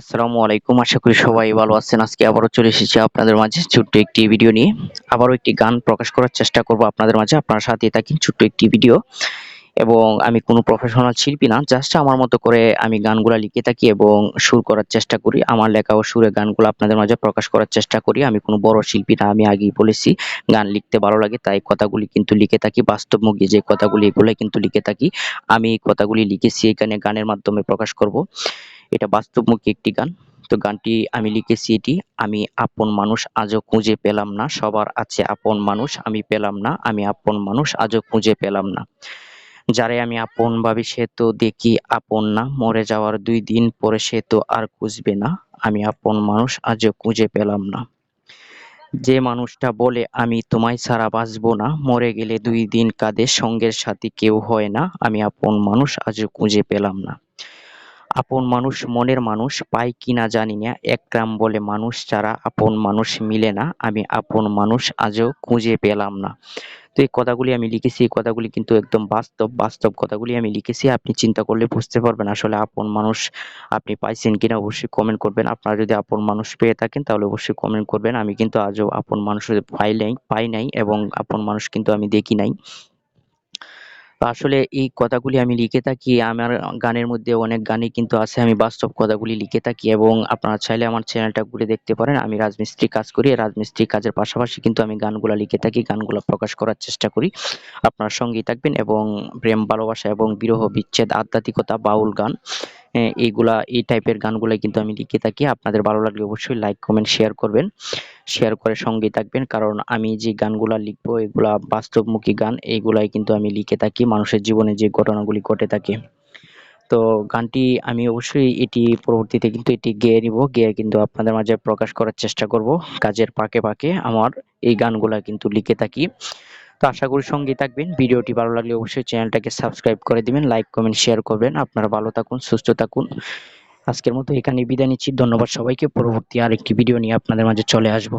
আসসালামু আলাইকুম, আশা করি সবাই ভালো আছেন। আজকে আবারও চলে এসেছি আপনাদের মাঝে ছোট্ট একটি ভিডিও নিয়ে। আবারও একটি গান প্রকাশ করার চেষ্টা করব আপনাদের মাঝে, আপনারা সাথে থাকেন ছোট্ট একটি ভিডিও। এবং আমি কোনো প্রফেশনাল শিল্পী না জাস্ট আমার মতো করে আমি গানগুলা লিখে থাকি এবং সুর করার চেষ্টা করি। আমার লেখা ও সুরে গানগুলো আপনাদের মাঝে প্রকাশ করার চেষ্টা করি। আমি কোনো বড় শিল্পী না, আমি আগেই বলেছি, গান লিখতে ভালো লাগে, তাই কথাগুলি কিন্তু লিখে থাকি। বাস্তবমুখী যে কথাগুলি এগুলো কিন্তু লিখে থাকি। আমি কথাগুলি লিখেছি, এখানে গানের মাধ্যমে প্রকাশ করব। এটা বাস্তবমুখী একটি গান। তো গানটি আমি লিখেছি এটি, আমি আপন মানুষ আজও খুঁজে পেলাম না, সবার আছে আপন মানুষ, আমি পেলাম না, আমি আপন মানুষ আজও খুঁজে পেলাম না। যারে আমি আপন ভাবি সে তো দেখি আপন না, মরে যাওয়ার দুই দিন পরে সে তো আর খুঁজবে না, আমি আপন মানুষ আজও খুঁজে পেলাম না। যে মানুষটা বলে, আমি তোমায় ছাড়া বাঁচবো না, মরে গেলে দুই দিন কাঁদে, সঙ্গের সাথী কেউ হয় না, আমি আপন মানুষ আজও খুঁজে পেলাম না। আপন মানুষ মনের মানুষ পাই কিনা জানি না। এক গ্রাম বলে মানুষ ছাড়া আপন মানুষ মিলে না। আমি আপন মানুষ আজও খুঁজে পেলাম না। তো এই কথাগুলি আমি লিখেছি। এই কথাগুলি কিন্তু একদম বাস্তব বাস্তব কথাগুলি আমি লিখেছি। আপনি চিন্তা করলে বুঝতে পারবেন আসলে আপন মানুষ আপনি পাইছেন কিনা। অবশ্যই কমেন্ট করবেন। আপনারা যদি আপন মানুষ পেয়ে থাকেন, তাহলে অবশ্যই কমেন্ট করবেন। আমি কিন্তু আজও আপন মানুষ পাই নাই পাই নাই এবং আপন মানুষ কিন্তু আমি দেখি নাই। আসলে এই কথাগুলি আমি লিখে থাকি। আমার গানের মধ্যে অনেক গানই কিন্তু আছে, আমি বাস্তব কথাগুলি লিখে থাকি এবং আপনারা চাইলে আমার চ্যানেলটা ঘুরে দেখতে পারেন। আমি রাজমিস্ত্রি কাজ করি রাজমিস্ত্রি কাজের পাশাপাশি কিন্তু আমি গানগুলা লিখে থাকি, গানগুলো প্রকাশ করার চেষ্টা করি। আপনার সঙ্গেই থাকবেন এবং প্রেম, ভালোবাসা এবং বিরহ, বিচ্ছেদ, আধ্যাত্মিকতা, বাউল গান। এইগুলা, এই টাইপের গানগুলাই কিন্তু আমি লিখে থাকি। আপনাদের ভালো লাগলে অবশ্যই লাইক কমেন্ট শেয়ার করবেন। শেয়ার করে সঙ্গে থাকবেন, কারণ আমি যে গানগুলা লিখব, এগুলা বাস্তবমুখী গান, এইগুলাই কিন্তু আমি লিখে থাকি মানুষের জীবনে যে ঘটনাগুলি ঘটে থাকে। তো গানটি আমি অবশ্যই এটি পরবর্তীতে কিন্তু এটি গেয়ে নিব, গেয়ে কিন্তু আপনাদের মাঝে প্রকাশ করার চেষ্টা করব। কাজের পাকে পাকে আমার এই গানগুলা কিন্তু লিখে থাকি। তো আশা করি সঙ্গে থাকবেন। ভিডিওটি ভালো লাগলে অবশ্যই চ্যানেলটাকে সাবস্ক্রাইব করে দিবেন, লাইক, কমেন্ট, শেয়ার করবেন। আপনারা ভালো থাকুন, সুস্থ থাকুন। আজকের মতো এখানে বিদায় নিচ্ছি। ধন্যবাদ সবাইকে। পরবর্তী আরেকটি ভিডিও নিয়ে আপনাদের মাঝে চলে আসব।